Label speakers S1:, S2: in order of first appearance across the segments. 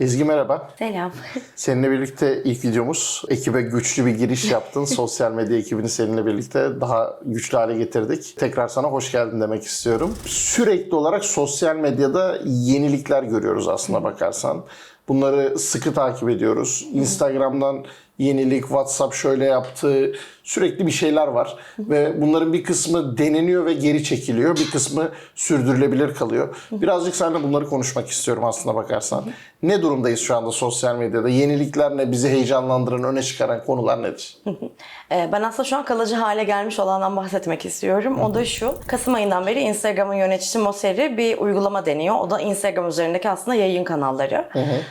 S1: Ezgi merhaba.
S2: Selam.
S1: Seninle birlikte ilk videomuz. Ekibe güçlü bir giriş yaptın. Sosyal medya ekibini seninle birlikte daha güçlü hale getirdik. Tekrar sana hoş geldin demek istiyorum. Sürekli olarak sosyal medyada yenilikler görüyoruz aslında bakarsan. Bunları sıkı takip ediyoruz. Instagram'dan yenilik, WhatsApp şöyle yaptı. Sürekli bir şeyler var. Ve bunların bir kısmı deneniyor ve geri çekiliyor. Bir kısmı sürdürülebilir kalıyor. Birazcık seninle bunları konuşmak istiyorum aslında bakarsan. Ne durumdayız şu anda sosyal medyada? Yenilikler ne? Bizi heyecanlandıran, öne çıkaran konular nedir?
S2: Ee, ben aslında şu an kalıcı hale gelmiş olandan bahsetmek istiyorum. O da şu. Kasım ayından beri Instagram'ın yöneticisi Mosseri bir uygulama deniyor. O da Instagram üzerindeki aslında yayın kanalları.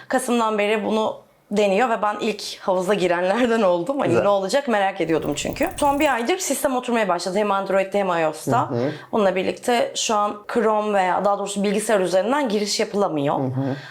S2: Kasım'dan beri bunu deniyor ve ben ilk havuza girenlerden oldum. Hani
S1: Güzel.
S2: ne olacak merak ediyordum çünkü. Son bir aydır sistem oturmaya başladı. Hem Android'de hem iOS'ta. Onunla birlikte şu an Chrome veya daha doğrusu bilgisayar üzerinden giriş yapılamıyor.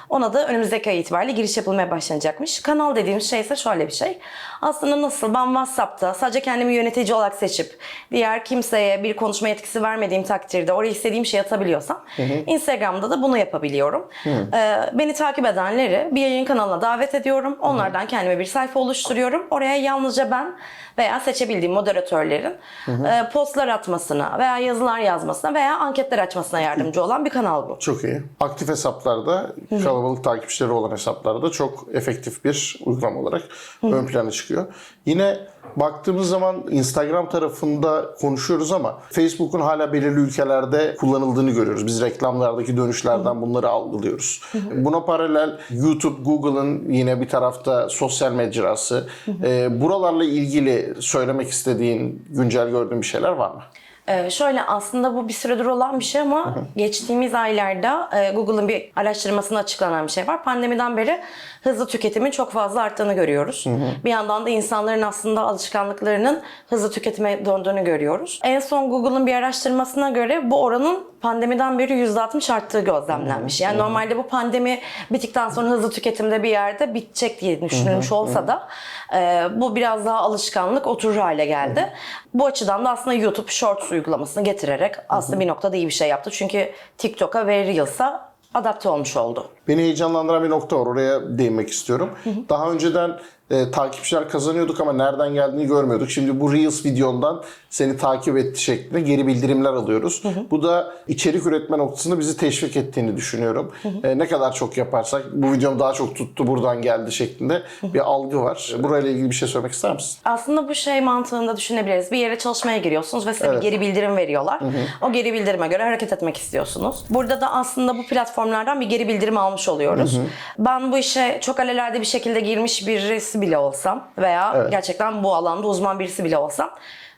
S2: Ona da önümüzdeki ay itibariyle giriş yapılmaya başlanacakmış. Kanal dediğimiz şey ise şöyle bir şey. Aslında nasıl ben WhatsApp'ta sadece kendimi yönetici olarak seçip diğer kimseye bir konuşma yetkisi vermediğim takdirde oraya istediğim şeyi atabiliyorsam Instagram'da da bunu yapabiliyorum. Ee, beni takip edenleri bir yayın kanalına davet ediyorum. Onlardan kendime bir sayfa oluşturuyorum. Oraya yalnızca ben veya seçebildiğim moderatörlerin e, postlar atmasına veya yazılar yazmasına veya anketler açmasına yardımcı olan bir kanal bu.
S1: Çok iyi. Aktif hesaplarda, kalabalık takipçileri olan hesaplarda çok efektif bir uygulama olarak ön plana çıkıyor. Yine baktığımız zaman Instagram tarafında konuşuyoruz ama Facebook'un hala belirli ülkelerde kullanıldığını görüyoruz. Biz reklamlardaki dönüşlerden bunları algılıyoruz. Buna paralel YouTube, Google'ın yine bir tarafta sosyal mecrası. Ee, buralarla ilgili söylemek istediğin, güncel gördüğün bir şeyler var mı?
S2: Ee, şöyle aslında bu bir süredir olan bir şey ama geçtiğimiz aylarda e, Google'ın bir araştırmasında açıklanan bir şey var. Pandemiden beri hızlı tüketimin çok fazla arttığını görüyoruz. Bir yandan da insanların aslında alışkanlıklarının hızlı tüketime döndüğünü görüyoruz. En son Google'ın bir araştırmasına göre bu oranın pandemiden beri %60 arttığı gözlemlenmiş. Yani normalde bu pandemi bittikten sonra hızlı tüketimde bir yerde bitecek diye düşünülmüş olsa da e, bu biraz daha alışkanlık oturur hale geldi. Bu açıdan da aslında YouTube Shorts uygulamasını getirerek aslında bir noktada iyi bir şey yaptı. Çünkü TikTok'a ve Reels'a adapte olmuş oldu.
S1: Beni heyecanlandıran bir nokta var. Oraya değinmek istiyorum. Daha önceden e, takipçiler kazanıyorduk ama nereden geldiğini görmüyorduk. Şimdi bu Reels videondan seni takip etti şeklinde geri bildirimler alıyoruz. Bu da içerik üretme noktasında bizi teşvik ettiğini düşünüyorum. E, ne kadar çok yaparsak bu videom daha çok tuttu buradan geldi şeklinde bir algı var. Burayla ilgili bir şey söylemek ister misin?
S2: Aslında bu şey mantığında düşünebiliriz. Bir yere çalışmaya giriyorsunuz ve size
S1: Evet.
S2: bir geri bildirim veriyorlar. O geri bildirime göre hareket etmek istiyorsunuz. Burada da aslında bu platformlardan bir geri bildirim almış oluyoruz. Ben bu işe çok alelade bir şekilde girmiş birisi bile olsam veya
S1: Evet.
S2: gerçekten bu alanda uzman birisi bile olsam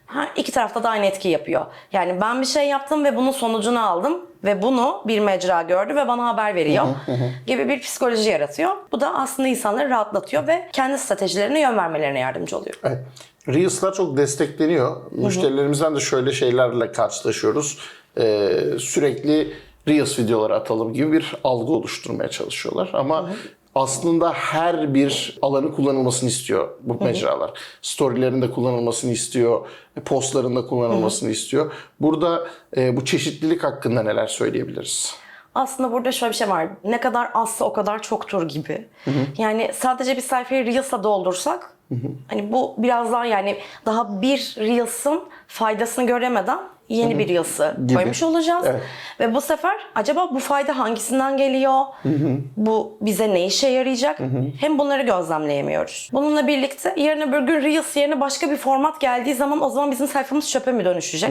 S2: her iki tarafta da aynı etki yapıyor. Yani ben bir şey yaptım ve bunun sonucunu aldım ve bunu bir mecra gördü ve bana haber veriyor gibi bir psikoloji yaratıyor. Bu da aslında insanları rahatlatıyor ve kendi stratejilerine yön vermelerine yardımcı oluyor.
S1: Evet. Reels'lar çok destekleniyor. Müşterilerimizden de şöyle şeylerle karşılaşıyoruz. Ee, sürekli Reels videoları atalım gibi bir algı oluşturmaya çalışıyorlar. Ama aslında her bir alanı kullanılmasını istiyor bu mecralar. Storylerinde kullanılmasını istiyor, postlarında kullanılmasını istiyor. Burada e, bu çeşitlilik hakkında neler söyleyebiliriz?
S2: Aslında burada şöyle bir şey var. Ne kadar azsa o kadar çoktur gibi. Yani sadece bir sayfayı Reels'la doldursak hani bu biraz daha yani daha bir Reels'ın faydasını göremeden yeni bir Reels'ı koymuş olacağız.
S1: Evet.
S2: Ve bu sefer acaba bu fayda hangisinden geliyor? Bu bize ne işe yarayacak? Hem bunları gözlemleyemiyoruz. Bununla birlikte yarın öbür gün Reels yerine başka bir format geldiği zaman o zaman bizim sayfamız çöpe mi dönüşecek?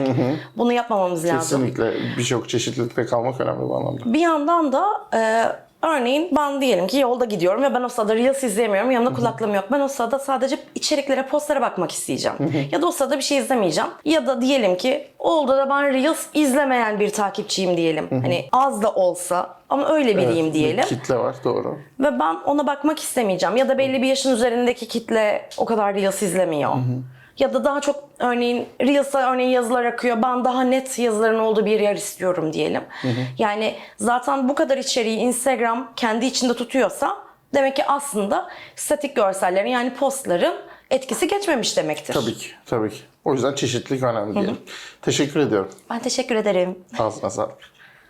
S2: Bunu yapmamamız lazım.
S1: Kesinlikle birçok çeşitlilikte kalmak önemli bu anlamda.
S2: Bir yandan da e, örneğin ben diyelim ki yolda gidiyorum ve ben o sırada Reels izleyemiyorum. Yanımda kulaklığım yok. Ben o sırada sadece içeriklere, postlara bakmak isteyeceğim. ya da o sırada bir şey izlemeyeceğim. Ya da diyelim ki oldu da ben Reels izlemeyen bir takipçiyim diyelim. Hani az da olsa ama öyle biriyim
S1: Evet,
S2: diyelim.
S1: Bir kitle var doğru.
S2: Ve ben ona bakmak istemeyeceğim. Ya da belli bir yaşın üzerindeki kitle o kadar Reels izlemiyor. Ya da daha çok örneğin Reels'a örneğin yazılar akıyor. Ben daha net yazıların olduğu bir yer istiyorum diyelim. Yani zaten bu kadar içeriği Instagram kendi içinde tutuyorsa demek ki aslında statik görsellerin yani postların etkisi geçmemiş demektir.
S1: Tabii ki, tabii ki. O yüzden çeşitlilik önemli diyelim. Teşekkür ediyorum.
S2: Ben teşekkür ederim.
S1: Ağzına sağlık.